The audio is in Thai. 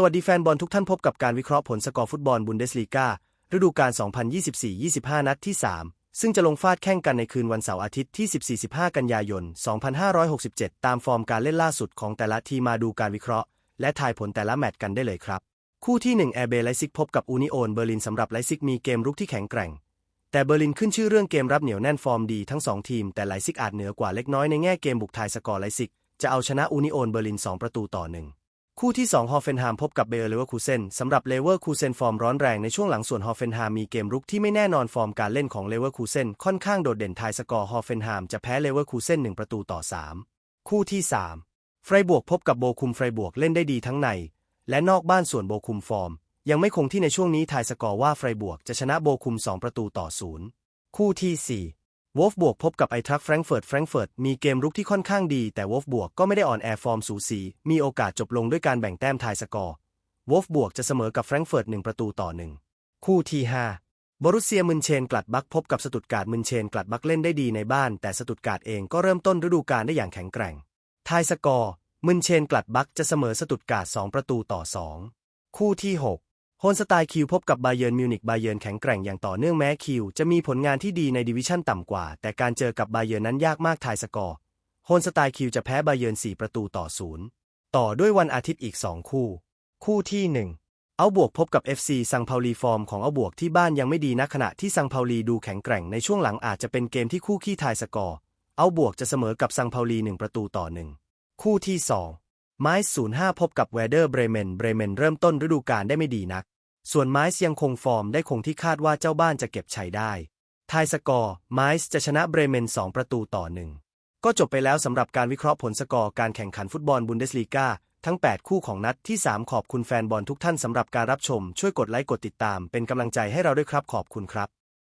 สวัสดีแฟนบอลทุกท่านพบกับการวิเคราะห์ผลสกอร์ฟุตบอลบุนเดสลีกาฤดูกาล 2024-25 นัดที่ 3 ซึ่งจะลงฟาดแข่งกันในคืนวันเสาร์อาทิตย์ที่ 14-15 กันยายน 2567 ตามฟอร์มการเล่นล่าสุดของแต่ละทีมมาดูการวิเคราะห์ และทายผลแต่ละแมตช์กันได้เลยครับ คู่ที่ 1 แอร์เบไลซิกพบกับอูนิโอนเบอร์ลินสำหรับไลซิกมีเกมรุกที่แข็งแกร่ง แต่เบอร์ลินขึ้นชื่อเรื่องเกมรับเหนียวแน่นฟอร์มดีทั้งสองทีมแต่ไลซิกอาจเหนือกว่าเล็กน้อยในแง่เกมบุกทายสกอร์ไลซิกจะเอาชนะอูนิโอนเบอร์ลิน2 ประตูต่อหนึ่ง คู่ที่ 2 ฮอฟเฟนฮามพบกับเบอร์เลเวอร์คูเซนสำหรับเลเวอร์คูเซนฟอร์มร้อนแรงในช่วงหลังส่วนฮอฟเฟนฮามมีเกมรุกที่ไม่แน่นอนฟอร์มการเล่นของเลเวอร์คูเซนค่อนข้างโดดเด่นทายสกอร์ฮอฟเฟนฮามจะแพ้เลเวอร์คูเซน1ประตูต่อ 3 คู่ที่ 3 ไฟบวกพบกับโบคุมไฟบวกเล่นได้ดีทั้งใน และนอกบ้านส่วนโบคุมฟอร์ม ยังไม่คงที่ในช่วงนี้ทายสกอร์ว่าไฟบวกจะชนะโบคุม 2 ประตูต่อศูนย์คู่ที่ 4 วอฟบวกพบกับไอทรัคแฟรงเฟิร์ตแฟรงเฟิร์ตมีเกมรุกที่ค่อนข้างดี แต่วอฟบวกก็ไม่ได้อ่อนแอฟอร์มสูสี มีโอกาสจบลงด้วยการแบ่งแต้มทายสกอร์วอฟบวกจะเสมอกับแฟรงเฟิร์ต1ประตูต่อหนึ่งคู่ที่5บรุสเซียมุนเชนกลัดบักพบกับสตุตการ์ดมุนเชนกลัดบักเล่นได้ดีในบ้าน แต่สตุตการ์ดเองก็เริ่มต้นฤดูกาลได้อย่างแข็งแกร่งทายสกอร์มุนเชนกลัดบักจะเสมอสตุตการ์ด2ประตูต่อ2คู่ที่6 โฮนสไตล์คิวพบกับบาเยิร์นมิวนิกบาเยิร์นแข็งแกร่งอย่างต่อเนื่องแม้คิวจะมีผลงานที่ดีในดิวิชั่นต่ำกว่า แต่การเจอกับบาเยิร์นนั้นยากมากทายสกอร์โฮนสไตล์คิวจะแพ้บาเยิร์น4 ประตูต่อศูนย์ต่อด้วยวันอาทิตย์อีก 2 คู่ คู่ที่ 1 เอาบวกพบกับ FC ซังเปาลีฟอร์มของเอาบวกที่บ้านยังไม่ดีนักขณะที่ซังเปาลีดูแข็งแกร่งในช่วงหลังอาจจะเป็นเกมที่คู่ขี้ทายสกอร์เอาบวกจะเสมอกับซังเปาลี1ประตูต่อหนึ่งคู่ที่ 2 ไมซ์05 พบกับเวเดอร์เบรเมน เบรเมนเริ่มต้นฤดูกาลได้ไม่ดีนัก ส่วนไมซ์ยังคงฟอร์มได้คงที่คาดว่าเจ้าบ้านจะเก็บชัยได้ ทายสกอร์ ไมซ์จะชนะเบรเมน 2 ประตูต่อหนึ่ง ก็จบไปแล้วสำหรับการวิเคราะห์ผลสกอร์การแข่งขันฟุตบอลบุนเดสลีกาทั้ง 8 คู่ของนัดที่ 3 ขอบคุณแฟนบอลทุกท่านสำหรับการรับชม ช่วยกดไลค์กดติดตาม เป็นกำลังใจให้เราด้วยครับขอบคุณครับ